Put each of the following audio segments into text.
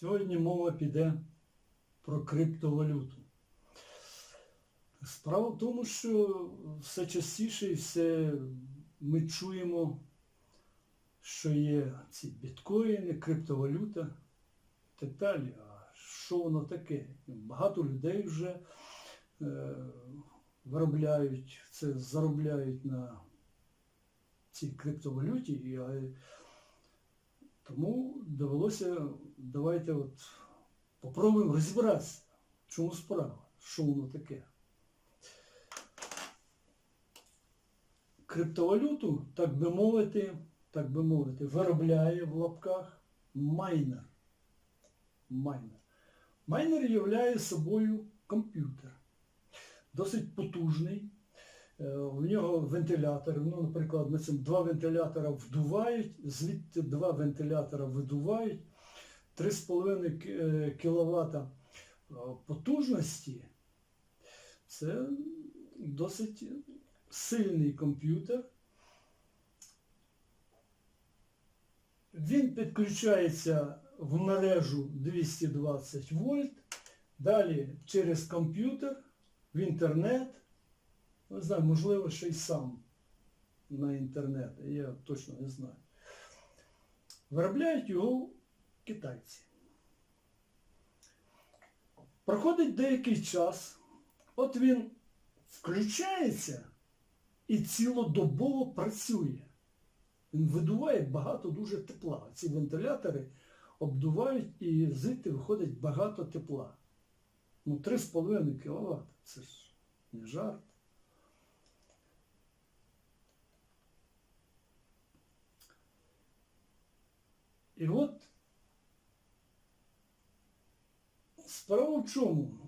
Сьогодні мова піде про криптовалюту. Справа в тому, що все частіше і все ми чуємо, що є ці біткоїни, криптовалюта і так далі. А що воно таке? Багато людей вже е, виробляють це, заробляють на цій криптовалюті. І, тому довелося, давайте от попробуємо розібратися, в чому справа, що воно таке. Криптовалюту, так би мовити, так би мовити, виробляє в лапках майнер. Майнер. Майнер являє собою комп'ютер. Досить потужний. Е, В нього вентилятор, ну, наприклад, на цьому два вентилятора вдувають, звідти два вентилятора видувають. 3,5 кВт е, потужності. Це досить сильний комп'ютер. Він підключається в мережу 220 вольт, далі через комп'ютер, в інтернет. Не знаю, можливо, ще й сам на інтернет, я точно не знаю. Виробляють його китайці. Проходить деякий час, от він включається і цілодобово працює. Він видуває багато дуже тепла. Ці вентилятори обдувають і звідти виходить багато тепла. Ну, 3,5 кВт. Це ж не жарт. І от справа в чому?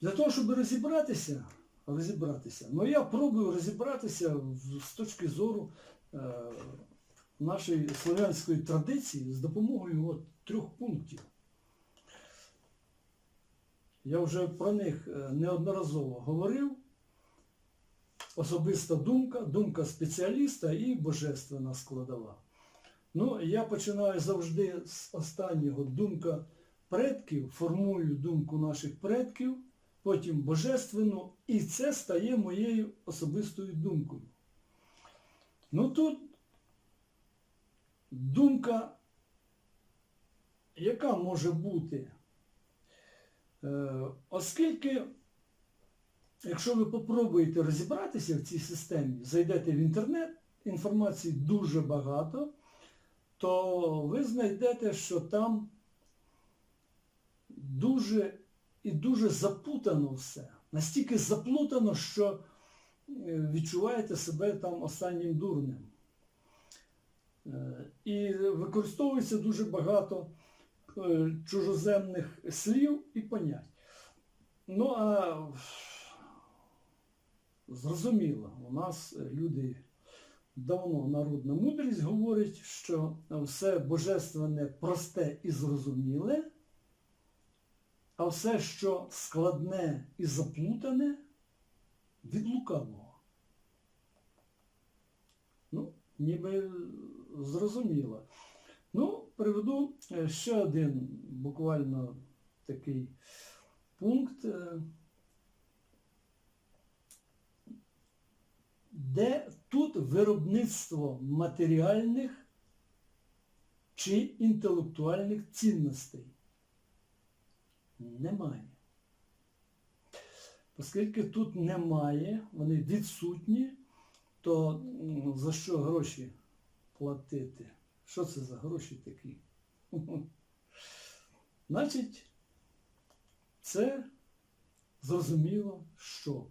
Для того, щоб розібратися, розібратися, ну я пробую розібратися з точки зору е, нашої слов'янської традиції з допомогою от, трьох пунктів. Я вже про них е, неодноразово говорив. Особиста думка, думка спеціаліста і божественна складова. Ну, я починаю завжди з останнього думка предків, формую думку наших предків, потім божественну, і це стає моєю особистою думкою. Ну тут думка, яка може бути, Е, оскільки Якщо ви попробуєте розібратися в цій системі, зайдете в інтернет, інформації дуже багато, то ви знайдете, що там дуже і дуже запутано все. Настільки заплутано, що е, відчуваєте себе там останнім дурнем. Е, І використовується дуже багато е, чужоземних слів і понять. Ну а Зрозуміло, у нас е, люди давно народна мудрість говорить, що все божественне просте і зрозуміле, а все, що складне і заплутане, від лукавого. Ну, ніби зрозуміло. Ну, приведу е, ще один буквально такий пункт. Де тут виробництво матеріальних чи інтелектуальних цінностей? Немає. Оскільки тут немає, вони відсутні, то за що гроші платити? Що це за гроші такі? Значить, це зрозуміло, що.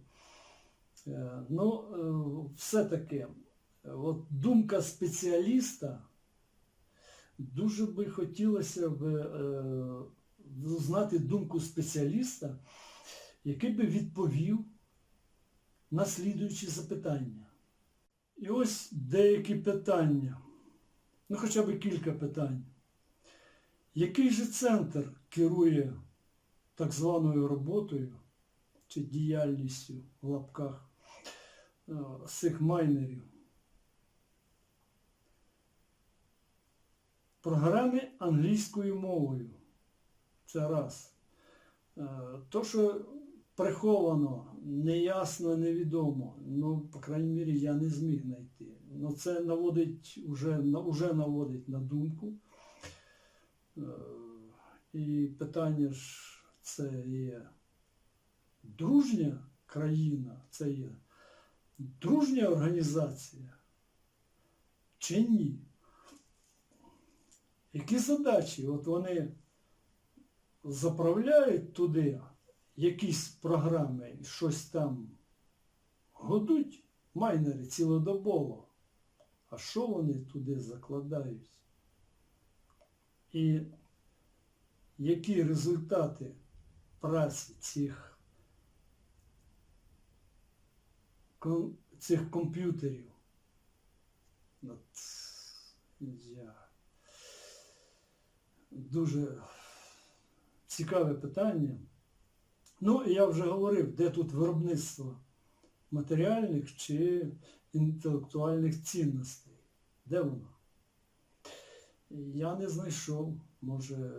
Е, Ну, е, все-таки, е, от думка спеціаліста, дуже би хотілося б знати думку спеціаліста, який би відповів на слідуючі запитання. І ось деякі питання, ну хоча б кілька питань. Який же центр керує так званою роботою чи діяльністю в лапках з цих майнерів? програми англійською мовою. Це раз. Е, То, що приховано, неясно, невідомо, ну, по крайній мірі, я не зміг знайти. Ну, це наводить, уже, уже наводить на думку. Е, І питання ж, це є дружня країна, це є дружня організація чи ні? Які задачі? От вони заправляють туди якісь програми, щось там годуть майнери цілодобово. А що вони туди закладають? І які результати праці цих, цих комп'ютерів? От, я... Дуже цікаве питання. Ну, я вже говорив, де тут виробництво матеріальних чи інтелектуальних цінностей. Де воно? Я не знайшов, може,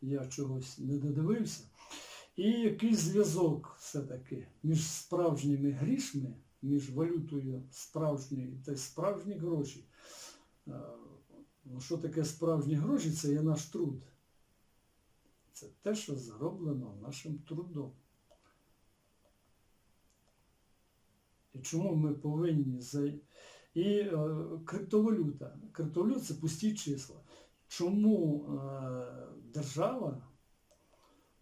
я чогось не додивився. І якийсь зв'язок все-таки між справжніми грішми, між валютою справжньої та справжні гроші. Е, Ну, що таке справжні гроші? Це є наш труд. Це те, що зароблено нашим трудом. І чому ми повинні за... І е, криптовалюта. Криптовалюта це пусті числа. Чому е, держава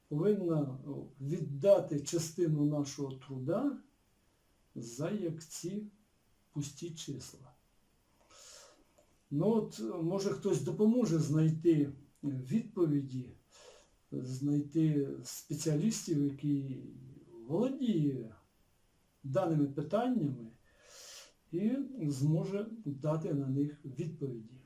повинна віддати частину нашого труда за як ці пусті числа? Ну от, може хтось допоможе знайти відповіді, знайти спеціалістів, які володіє даними питаннями і зможе дати на них відповіді.